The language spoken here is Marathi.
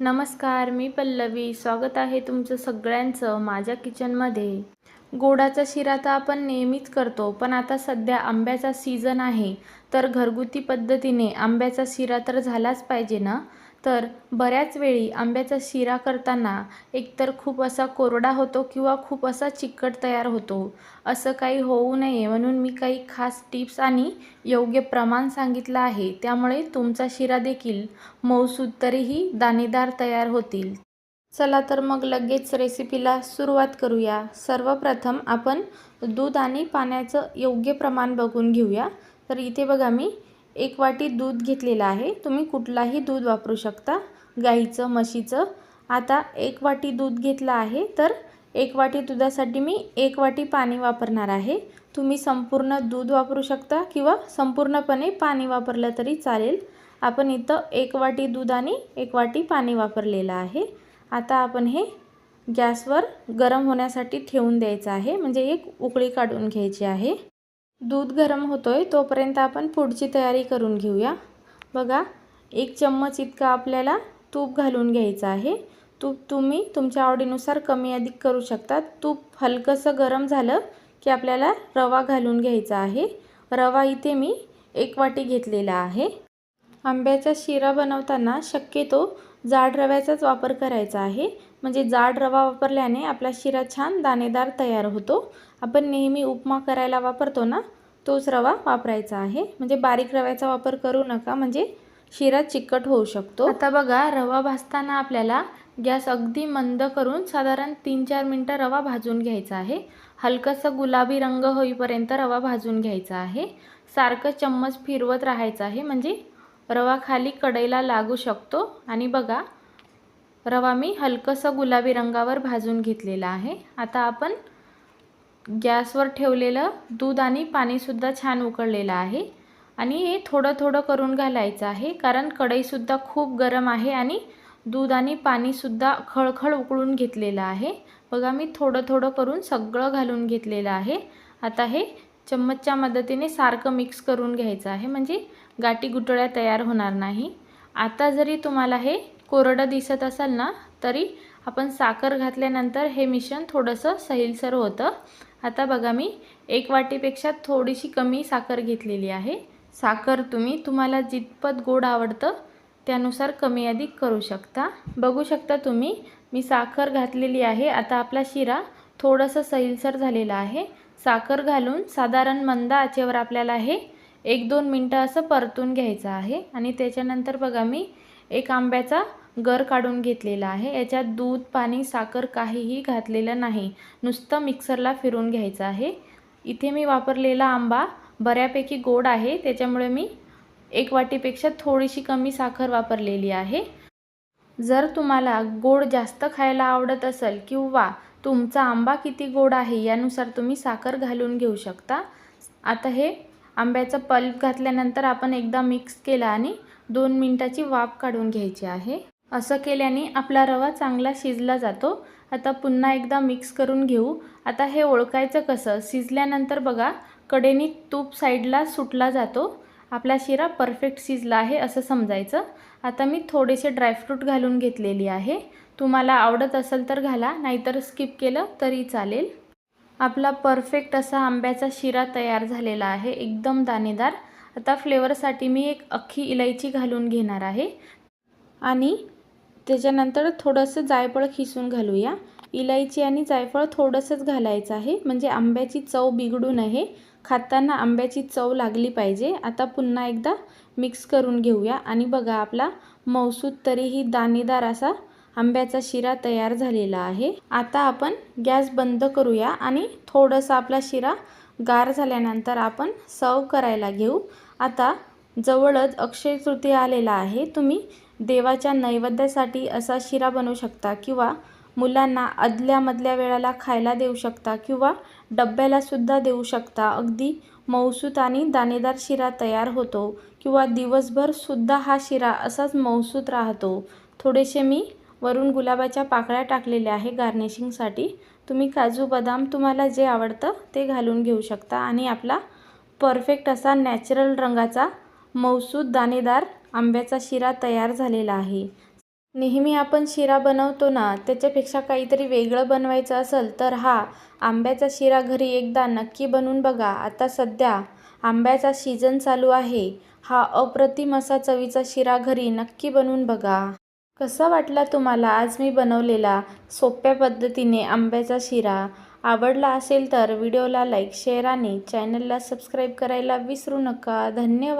नमस्कार मी पल्लवी. स्वागत आहे तुमचं सगळ्यांचं माझ्या किचनमध्ये. गोडाचा शिरा तर आपण नेहमीच करतो पण आता सध्या आंब्याचा सीझन आहे. तर घरगुती पद्धतीने आंब्याचा शिरा तर झालाच पाहिजे ना? तर बऱ्याच वेळी आंब्याचा शिरा करताना एकतर खूप असा कोरडा होतो किंवा खूप असा चिकट तयार होतो. असं काही होऊ नये म्हणून मी काही खास टिप्स आणि योग्य प्रमाण सांगितलं आहे. त्यामुळे तुमचा शिरा देखील मऊसूद तरीही दाणेदार तयार होतील. चला तर मग लगेच रेसिपीला सुरुवात करूया. सर्वप्रथम आपण दूध आणि पाण्याचं योग्य प्रमाण बघून घेऊया. तर इथे बघा मी एक वाटी दूध घेतलेलं आहे. तुम्ही कुठलाही दूध वापरू शकता. गाईचं म्हशीचं. आता एक वाटी दूध घेतलं आहे तर एक वाटी दुधासाठी मी एक वाटी पाणी वापरणार आहे. तुम्ही संपूर्ण दूध वापरू शकता किंवा संपूर्णपणे पाणी वापरलं तरी चालेल. आपण इथं एक वाटी दूध आणि एक वाटी पाणी वापरलेलं आहे. आता आपण हे गॅसवर गरम होण्यासाठी ठेवून द्यायचं आहे. म्हणजे एक उकळी काढून घ्यायची आहे. दूध गरम होतो आहे तोपर्यंत आपण पुढची तयारी करून घेऊया. बघा एक चम्मच इतका आपल्याला तूप घालून घ्यायचं आहे. तूप तुम्ही तुमच्या आवडीनुसार कमी अधिक करू शकता. तूप हलकंसं गरम झालं की आपल्याला रवा घालून घ्यायचा आहे. रवा इथे मी एक वाटी घेतलेला आहे. आंब्याचा शिरा बनवताना शक्यतो जाड रव्याचाच वापर करायचा आहे. म्हणजे जाड रवा वापरल्याने आपला शिरा छान दाणेदार तयार होतो. आपण नेहमी उपमा करायला वापरतो ना तोच रवा वापरायचा आहे. म्हणजे बारीक रव्याचा वापर करू नका म्हणजे शिरा चिकट होऊ शकतो. आता बघा रवा भाजताना आपल्याला गॅस अगदी मंद करून साधारण तीन चार मिनटं रवा भाजून घ्यायचा आहे. हलकंसं गुलाबी रंग होईपर्यंत रवा भाजून घ्यायचा आहे. सारखं चम्मच फिरवत राहायचं आहे म्हणजे रवा खाली कढईला लागू शकतो. आणि बघा रवा मी हलकंसं गुलाबी रंगावर भाजून घेतलेला आहे. आता आपण गॅसवर ठेवलेलं दूध आणि पाणीसुद्धा छान उकळलेलं आहे. आणि हे थोडं थोडं करून घालायचं आहे. कारण कढईसुद्धा खूप गरम आहे आणि दूध आणि पाणीसुद्धा खळखळ उकळून घेतलेलं आहे. बघा मी थोडं थोडं करून सगळं घालून घेतलेलं आहे. आता हे चम्मचच्या मदतीने सारखं मिक्स करून घ्यायचं आहे. म्हणजे गाठी गुटळ्या तयार होणार नाही. आता जरी तुम्हाला हे कोरडं दिसत असाल ना तरी आपण साखर घातल्यानंतर हे मिश्रण थोडंसं सैलसर होतं. आता बघा मी एक वाटीपेक्षा थोडीशी कमी साखर घेतलेली आहे. साखर तुम्ही तुम्हाला जितपत गोड आवडतं त्यानुसार कमी अधिक करू शकता. बघू शकता तुम्ही मी साखर घातलेली आहे. आता आपला शिरा थोडंसं सैलसर झालेला आहे. साखर घालून साधारण मंद आचेवर आपल्याला हे एक दोन मिनटं असं परतून घ्यायचं आहे. आणि त्याच्यानंतर बघा मी एक आंब्याचा गर काढून घेतलेला आहे. याच्यात दूध पाणी साखर काहीही घातलेलं नाही. नुसतं मिक्सरला फिरून घ्यायचं आहे. इथे मी वापरलेला आंबा बऱ्यापैकी गोड आहे. त्याच्यामुळे मी एक वाटीपेक्षा थोडीशी कमी साखर वापरलेली आहे. जर तुम्हाला गोड जास्त खायला आवडत असेल किंवा तुमचा आंबा किती गोड आहे यानुसार तुम्ही साखर घालून घेऊ शकता. आता हे आंब्याचं पल्प घातल्यानंतर आपण एकदा मिक्स केला आणि दोन मिनटाची वाफ काढून घ्यायची आहे. असं केल्याने आपला रवा चांगला शिजला जातो. आता पुन्हा एकदा मिक्स करून घेऊ. आता हे ओळखायचं कसं? शिजल्यानंतर बघा कडेनी तूप साईडला सुटला जातो. आपला शिरा परफेक्ट शिजला आहे असं समजायचं. आता मी थोडेसे ड्रायफ्रूट घालून घेतलेली आहे. तुम्हाला आवडत असेल तर घाला नाहीतर स्किप केलं तरी चालेल. आपला परफेक्ट असा आंब्याचा शिरा तयार झालेला आहे एकदम दाणेदार. आता फ्लेवरसाठी मी एक अख्खी इलायची घालून घेणार आहे. आणि त्याच्यानंतर थोडंसं जायफळ खिसून घालूया. इलायची आणि जायफळ थोडंसंच घालायचं आहे. म्हणजे आंब्याची चव बिघडू नये खाताना आंब्याची चव लागली पाहिजे. आता पुन्हा एकदा मिक्स करून घेऊया. आणि बघा आपला मौसूद तरीही दाणेदार असा आंब्याचा शिरा तयार झालेला आहे. आता आपण गॅस बंद करूया आणि थोडंसं आपला शिरा गार झाल्यानंतर आपण सर्व करायला घेऊ. आता जवळच अक्षय तृतीया आलेला आहे. तुम्ही देवाच्या नैवेद्यासाठी असा शिरा बनवू शकता किंवा मुलांना आदल्यामधल्या वेळेला खायला देऊ शकता किंवा डब्यालासुद्धा देऊ शकता. अगदी मऊसूत आणि दाणेदार शिरा तयार होतो किंवा दिवसभरसुद्धा हा शिरा असाच मऊसूत राहतो. थोडेसे मी वरून गुलाबाच्या पाकळ्या टाकलेल्या आहे गार्निशिंगसाठी. तुम्ही काजू बदाम तुम्हाला जे आवडतं ते घालून घेऊ शकता आणि आपला परफेक्ट असा नॅचरल रंगाचा मऊसूद दाणेदार आंब्याचा शिरा तयार झालेला आहे. नेहमी आपण शिरा बनवतो ना त्याच्यापेक्षा काहीतरी वेगळं बनवायचं असेल तर हा आंब्याचा शिरा घरी एकदा नक्की बनवून बघा. आता सध्या आंब्याचा सीझन चालू आहे. हा अप्रतिम असा चवीचा शिरा घरी नक्की बनवून बघा. कसा वाटला तुम्हाला आज मी बनवलेला सोप्या पद्धतीने आंब्याचा शिरा? आवडला असेल तर व्हिडिओला लाईक शेअर आणि चॅनलला सबस्क्राईब करायला विसरू नका. धन्यवाद.